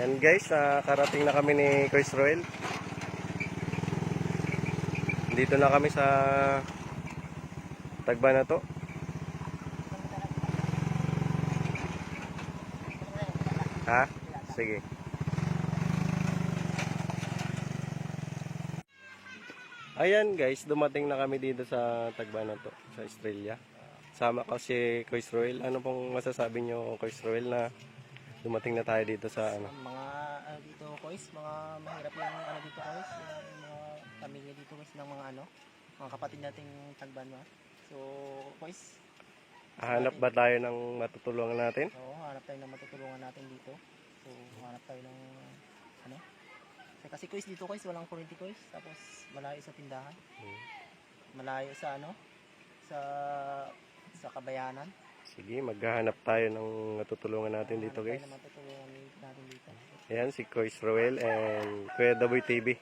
Yan guys, nakarating na kami ni Chris Roel. Dito na kami sa Tagba na to. Ha? Sige. Ayan guys, dumating na kami dito sa Tagba na to, sa Australia. Sama ko si Chris Roel. Ano pong masasabi nyo, Chris Roel, na dumating na tayo dito sa ano? Mga ano dito guys, mga mahirap yung ano dito guys, yung mga pamilya dito guys ng mga ano, mga kapatid nating tagbanwa. So guys, Hanap ba tayo ng matutulungan natin? so hanap tayo ng matutulungan natin dito. So hanap tayo ng ano. Kasi guys dito guys walang kuryente guys, tapos malayo sa tindahan. Malayo sa ano, sa sa kabayanan. Sige, maghahanap tayo ng matutulungan natin dito guys. Ayan, si Chris Roel and Kuya Daboy TV.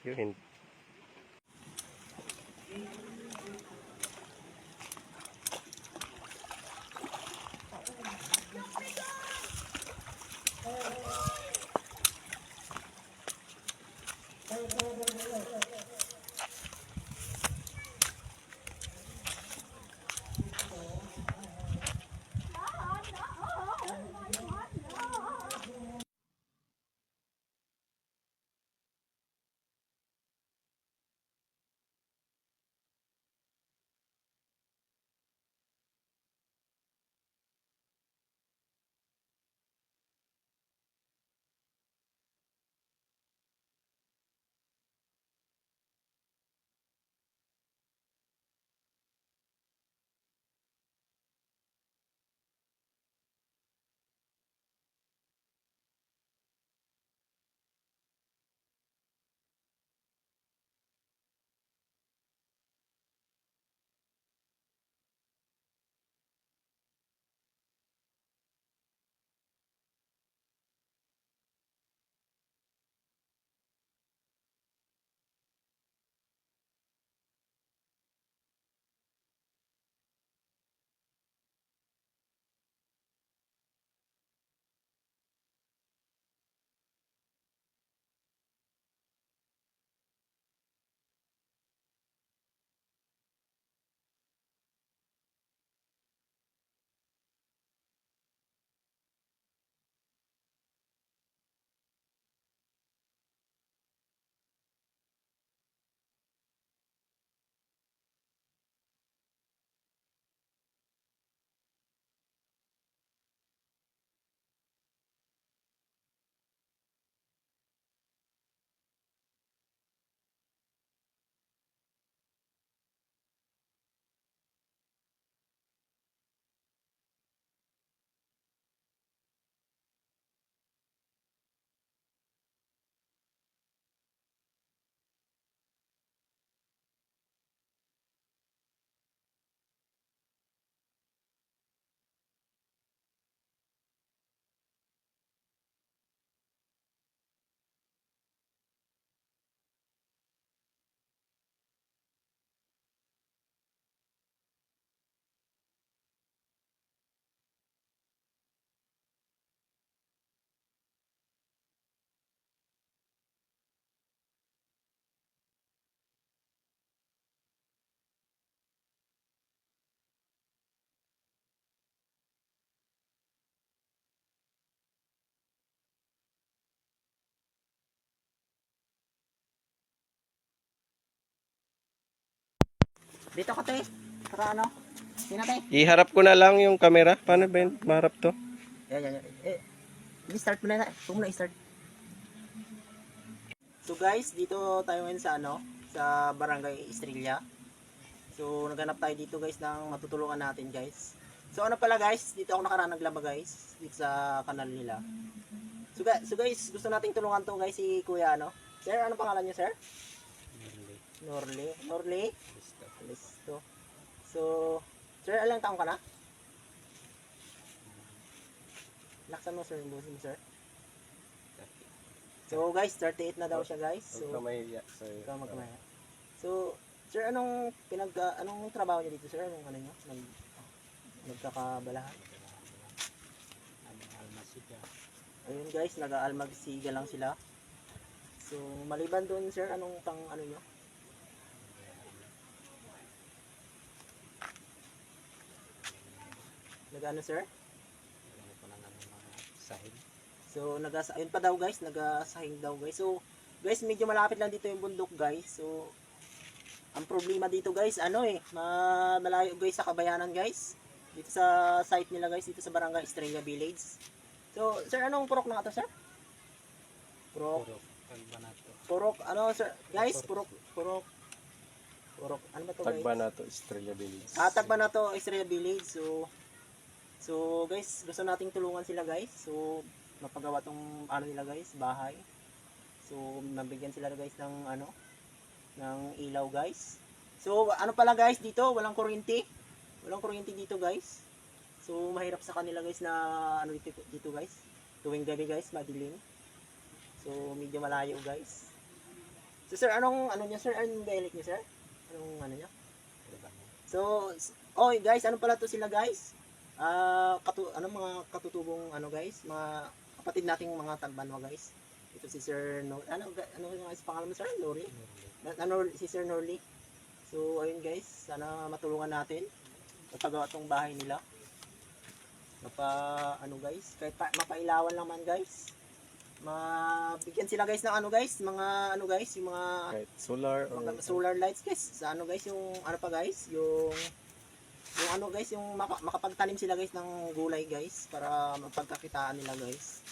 Yun. Dito ka te. Para ano? Sino te? Iharap ko na lang yung camera. Paano ba yun? Maharap to? Yan, yan, yan. Eh, i-start mo na na. Huwag mo na i-start. So guys, dito tayo ngayon sa ano, sa Barangay Estrella. So naghanap tayo dito guys ng matutulungan natin guys. So ano pala guys, dito ako nakaraan naglaba guys, dito sa kanal nila. So, ga- so guys, gusto nating tulungan to guys si Kuya ano. Sir, ano pangalan niyo sir? Norli. Norli? Listo. So, sir, ilang taong ka na? Laksan mo sir, yung busin mo sir. So guys, 38 na daw siya guys. So, ikaw magkamaya. So, sir, anong pinag anong trabaho niyo dito, sir? Anong ano niyo? Nag nagkakabalahan? Ayun, guys, nag-aalmagsiga lang sila. So, maliban doon sir, anong pang ano nyo? Nag-ano sir? So, nagasa ayun pa daw guys, nagasahing daw guys. So, guys, medyo malapit lang dito yung bundok guys. So, ang problema dito guys, ano eh, ma- malayo guys sa kabayanan guys. Dito sa site nila guys, dito sa Barangay Estrella Village. So, sir, anong purok na to, sir? Purok. Purok, ano, sir? Guys, purok, purok. Purok, ano ba to guys? Tagba na to, Estrella Village. Ah, tagba na to, Estrella Village. So, so guys, gusto nating tulungan sila guys. So, mapagawa tong ano nila guys, bahay. So, mabigyan sila guys ng ano, ng ilaw guys. So, ano pala guys dito, walang kuryente. Walang kuryente dito guys. So, mahirap sa kanila guys na ano dito, dito guys. Tuwing gabi guys, madilim. So, medyo malayo guys. So, sir, anong ano niya sir? Anong dialect niya sir? Anong ano niya? So, s- oh guys, ano pala to sila guys? Ah, katu ano mga katutubong ano guys, mga kapatid nating mga tagbanwa guys. Ito si Sir no ano ano yung guys pangalan mo Sir Nori? Na- Ano si Sir Norly? So ayun guys, sana matulungan natin. Mapagawa tong bahay nila. Mapa ano guys, kahit pa, mapailawan lang man guys. Mabigyan sila guys ng ano guys, mga ano guys, yung mga Kahit solar or mga solar lights guys sa ano guys yung ano pa guys yung yung ano guys yung maka, makapagtanim sila guys ng gulay guys para mapagkakitaan nila guys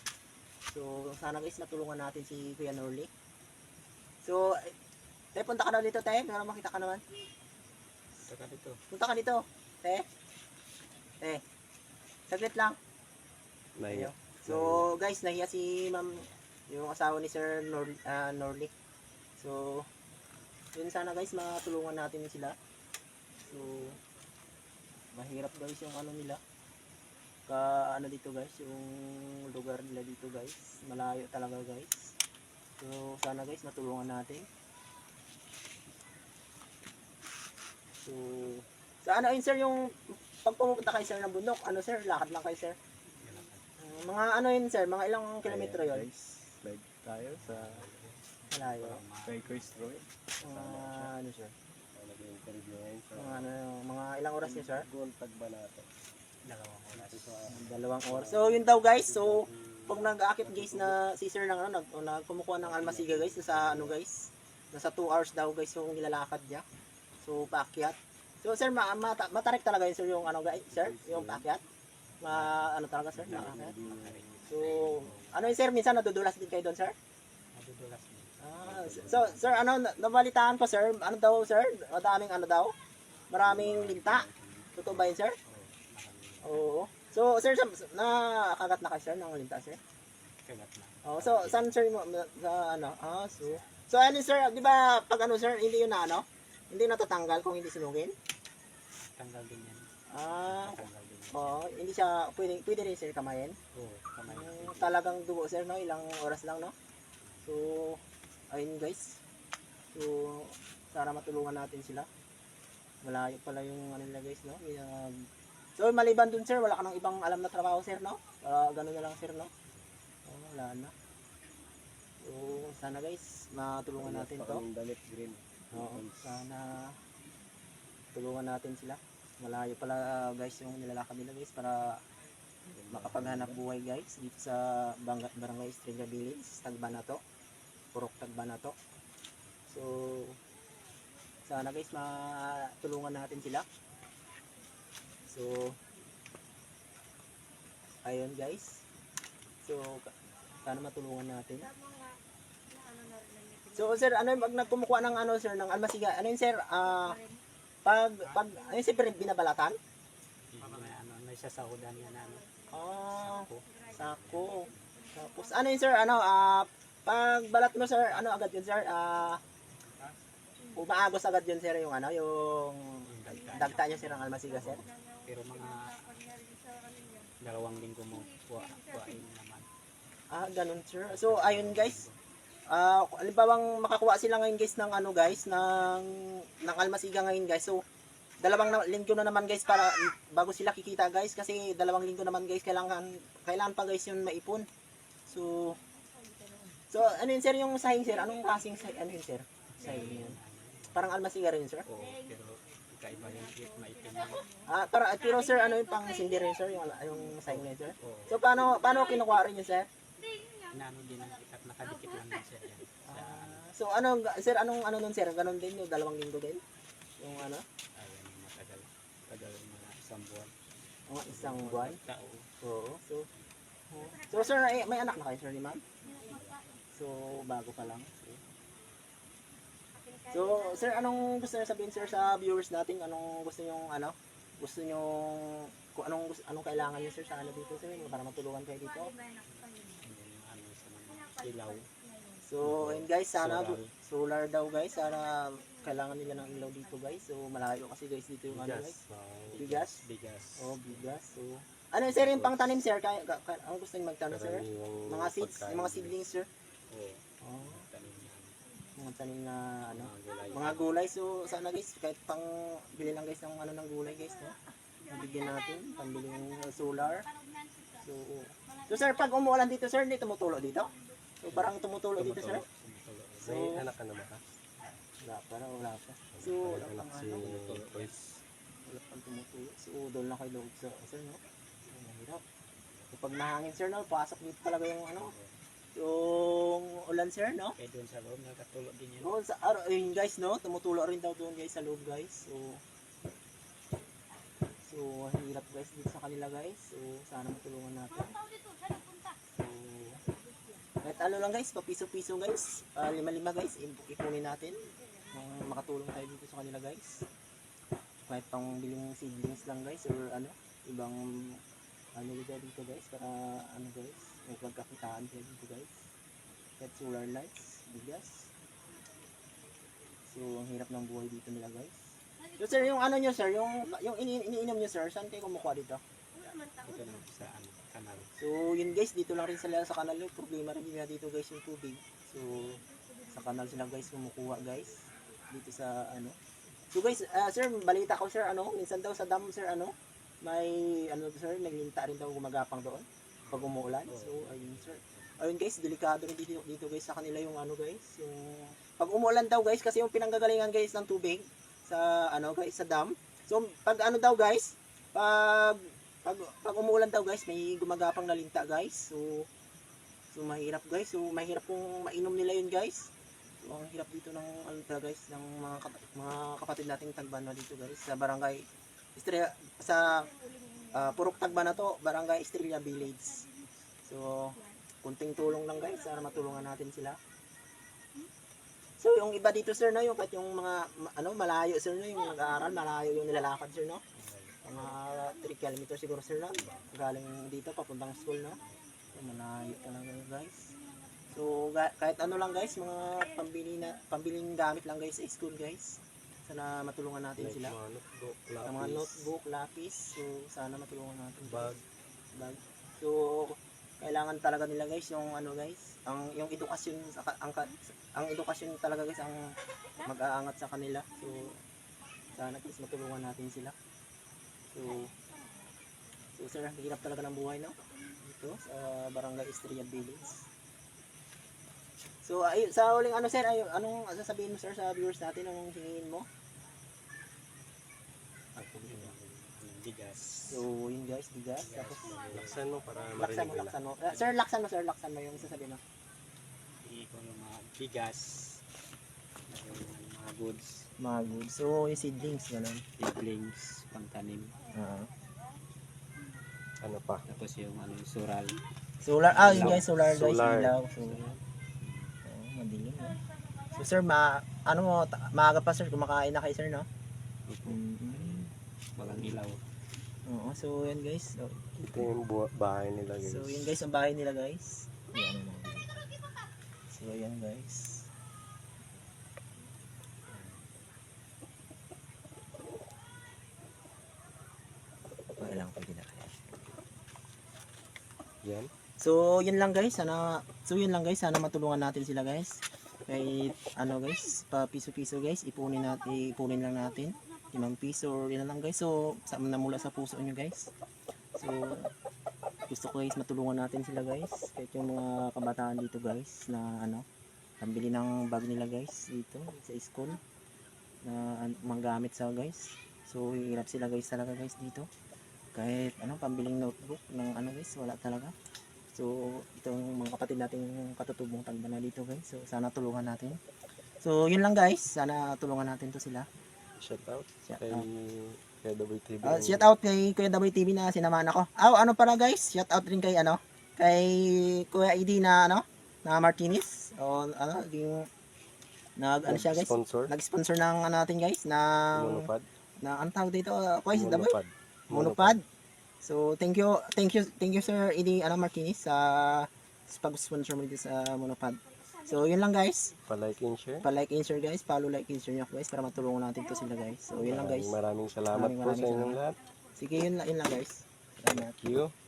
so sana guys matulungan natin si Kuya Norly so eh, te punta ka na dito te para makita ka naman Saka dito. punta ka dito te te saglit lang Nahiya. So, guys, nahiya si ma'am, yung asawa ni Sir Nor ah, Norly. So, yun sana guys, matulungan natin sila. So, mahirap guys yung ano nila. Ka, ano dito guys, yung lugar nila dito guys. Malayo talaga guys. So, sana guys, matulungan natin. So, sa ano yun sir, yung pag pumunta kayo sir ng bundok, ano sir, lakad lang kayo sir? Uh, mga ano yun sir, mga ilang kilometro yun? Guys, live tayo sa Malayo. kay Chris Roy. Mga ano sir? Mga ano, mga ilang oras yun sir? Gold Tagba na to. Dalawang oras. Dalawang oras. So yun daw guys, so pag nag-aakit guys na si sir ng ano, nag, o nagkumukuha ng almasiga guys, sa ano guys, nasa 2 hours daw guys yung nilalakad niya. So paakyat. So sir, ma mata matarik talaga yun sir yung ano guys, sir, yung paakyat. Ma ano talaga sir, paakyat. So ano yun sir, minsan nadudulas din kayo doon sir? Madudulas din. Ah, so, sir, ano, na- nabalitaan ko, sir, ano daw, sir? Madaming ano daw? Maraming linta? Totoo ba yun, sir? Oo. So, sir, sa, nakagat na kayo, sir, ng linta, sir? Kagat na. Oh, so, saan, sir, mo, sa, ano, ah, so, so, ano, sir, di ba, pag ano, sir, hindi yun na, ano, hindi natatanggal kung hindi sinugin? Tanggal din yan. Ah, Tanggal din yan. oo, hindi siya, pwede, pwede rin, sir, kamayin? Oo, kamay. Mm, talagang dugo, sir, no? Ilang oras lang, no? So, ayun guys. So, sana matulungan natin sila. Malayo pala yung ano nila guys, no? Yung, so, maliban dun, sir, wala ka nang ibang alam na trabaho, sir, no? Uh, ganun na lang, sir, no? Oh, wala na. So, sana guys, matulungan natin to. Damit green. Oo, sana tulungan natin sila. Malayo pala guys yung nilalakad nila guys para makapaghanap buhay guys dito sa Barangay Estrella Village, Tagba na to. Purok Tagba na to. So, sana guys matulungan natin sila. So, ayun guys. So, sana matulungan natin. So, sir, ano yung nagkumukuha ng ano, sir, ng almasiga, ano yun, sir, ah, pag, pag, ano yun, sir, binabalatan? May ano, may sasahudan yan ano. Ah, Ako. sako. Tapos, ano yun, sir, ano, ah, pag balat mo, sir, ano agad yun, sir, ah, umaagos agad yun, sir, yung ano, yung dagta. dagta niya, sir, ang almasiga, sir. Pero mga dalawang linggo mo kuha, kuhain naman. Ah, ganun, sir. So, ayun, guys. Ah, uh, alimbawang makakuha sila ngayon, guys, ng ano, guys, ng, ng almasiga ngayon, guys. So, dalawang na, linggo na naman, guys, para bago sila kikita, guys, kasi dalawang linggo naman, guys, kailangan, kailangan pa, guys, yun maipon. So, So, ano yun sir, yung sahing sir? Anong kasing sahing? Ano yun sir? Sahing yun. Parang almasiga rin sir? Oo, pero kakaiba yung maitim. Ah, para, pero sir, ano yung pang sindi rin sir? Yung, yung sahing na yun sir? So, paano, paano kinukuha rin yun sir? Inaano din ang kit at nakadikit lang din siya yan. Ah, so, ano, sir, anong ano nun sir? Ganon din yung dalawang linggo din? Yung ano? ayan, matagal. Tagal mga isang buwan. Mga isang buwan? Oo. So, so sir, may anak na kayo sir ni ma'am? So, bago pa lang. So, so sir, anong gusto niyo sabihin sir sa viewers natin? Anong gusto niyo ano? Gusto niyo kung anong anong kailangan niyo sir sa ano dito sir para matulungan kayo dito? Ilaw. So, and guys, sana Solar. solar daw guys, sana kailangan nila ng ilaw dito guys. So, malayo kasi guys dito yung ano guys. Bigas? Bigas. Oh, bigas. So, ano sir yung pang tanim sir? Kaya, ka, ka, ang gusto niyo magtanim sir? Mga seeds, yung mga seedlings sir. Oo. Oh, Tanim na. mga tanim na ano, Mga gulay. mga gulay. So sana guys, kahit pang bili lang guys ng ano ng gulay guys, no? Bigyan natin, pambili ng solar. So, so sir, pag umuulan dito sir, hindi tumutulo dito? So parang tumutulo dito sir? Tumutulo. So, May anak ka na ba? ka? wala pa na, wala pa. So, wala pang si ano, Boys. wala pang tumutulo. So, doon lang kayo loob sa, sir, no? So, mahirap. So, pag nahangin sir, no, pasok dito talaga yung ano, yung ulan sir, no? Kaya doon sa loob, nakatulo din yun. Doon sa araw, ayun guys, no? Tumutulo rin daw doon guys sa loob guys. So, so, hirap guys dito sa kanila guys. So, sana matulungan natin. So, kahit ano lang guys, papiso-piso guys. Ah, lima-lima guys, ip- ipunin natin. Kung makatulong tayo dito sa kanila guys. Kahit pang biling seedlings lang guys or ano, ibang ano dito guys para ano guys, may pagkakitaan tayo dito guys. Kahit solar lights, bigas. So, ang hirap ng buhay dito nila, guys. So, sir, yung ano nyo, sir, yung, yung ini iniinom nyo, sir, saan kayo kumukuha dito? Ito na sa ano, kanal. So, yun, guys, dito lang rin sila sa kanal. Yung problema rin nila dito, guys, yung tubig. So, sa kanal sila, guys, kumukuha, guys. Dito sa, ano. So, guys, ah, sir, balita ko, sir, ano, minsan daw sa dam, sir, ano, may, ano, sir, naglinta rin daw gumagapang doon pag umuulan. So, ayun, sir. Ayun, guys, delikado rin dito, dito, guys, sa kanila yung, ano, guys, yung, pag umuulan daw, guys, kasi yung pinanggagalingan, guys, ng tubig, sa, ano, guys, sa dam. So, pag, ano daw, guys, pag, pag, pag umuulan daw, guys, may gumagapang na linta, guys. So, so, mahirap, guys. So, mahirap kung mainom nila yun, guys. So, ang hirap dito ng, ano guys, ng mga, kap- mga kapatid nating tagbana dito, guys, sa barangay, Estrella, sa, ah, Purok Tagban na to, barangay Estrella Village. So, kunting tulong lang guys, sana matulungan natin sila. So, yung iba dito sir, no, yung kahit yung mga, ano, malayo sir, no, yung nag-aaral, malayo yung nilalakad sir, no. Mga 3 kilometers siguro sir, no. Galing dito, papuntang school, no. So, malayo talaga guys. So, kahit ano lang guys, mga pambili na, pambiling gamit lang guys sa school guys. Sana matulungan natin Like sila. mga notebook, Sa mga lapis, notebook, lapis, so sana matulungan natin. bag. bag. So, kailangan talaga nila guys yung ano guys, ang yung edukasyon sa ang ang edukasyon talaga guys ang mag-aangat sa kanila. So, sana guys matulungan natin sila. So, so sir, hirap talaga ng buhay no? Dito sa Barangay Estrella Village. So, ay, sa huling ano sir, ay, anong sasabihin mo sir sa viewers natin, anong hingin mo? Ang ano, bigas. So, yun guys, bigas. Tapos, Laksan mo para laksan marinig mo, nila. laksan mo. Ah, sir, laksan mo, sir, laksan mo yung sasabihin mo. Ito yung mga bigas. Yung mga goods. Mga goods. So, yung seedlings, ganun. Seedlings, pangtanim. Ano pa? Tapos yung ano, yung sural. Solar, ah, yun guys, solar, guys, Solar. ilaw. So, oh, madilim, no? So, sir, ma, ano mo, maaga pa, sir, kumakain na kayo, sir, no? Mm-hmm. Walang ilaw. Oo, so, yan, guys. So, Ito yung bu- bahay nila guys. so yun, guys, ang bahay nila, guys. Yan, So, yan, guys. Wala lang, pwede na kaya. Yan. So, yun lang guys. Sana So, yun lang guys. Sana matulungan natin sila guys. Kahit ano guys, pa piso-piso guys, ipunin natin, ipunin lang natin. 5 piso or yun lang guys. So, sa na mula sa puso nyo guys. So, gusto ko guys matulungan natin sila guys. Kahit yung mga kabataan dito guys na ano, pambili ng bag nila guys dito sa school na an- mga gamit sa guys. So hirap sila guys talaga guys dito. Kahit ano pambiling notebook ng ano guys wala talaga. So itong mga kapatid nating katutubong tagba na dito guys. So sana tulungan natin. So yun lang guys, sana tulungan natin to sila. Shout out Shout kay, out. kay WTV. Ah, shout out kay Kuya WTV na sinamahan ako. Ah, ano pala guys? Shout out rin kay ano? Kay Kuya ID na ano? Na Martinez. O ano, yung nag ano siya guys? Sponsor. Nag-sponsor ng ano natin guys ng Monopod. na ang tawag dito, uh, Kuya Daboy? Monopod. Monopod. So, thank you, thank you, thank you Sir ID ano Martinez sa sa pag-sponsor mo dito sa Monopod. So, yun lang guys. Pa-like and share. Pa-like and share guys. Follow, like and share nyo guys para matulungan natin to sila guys. So, yun lang guys. Maraming maraming salamat Maraming po sa inyong lahat. Sige, yun lang, yun lang guys. Salamat. Thank you.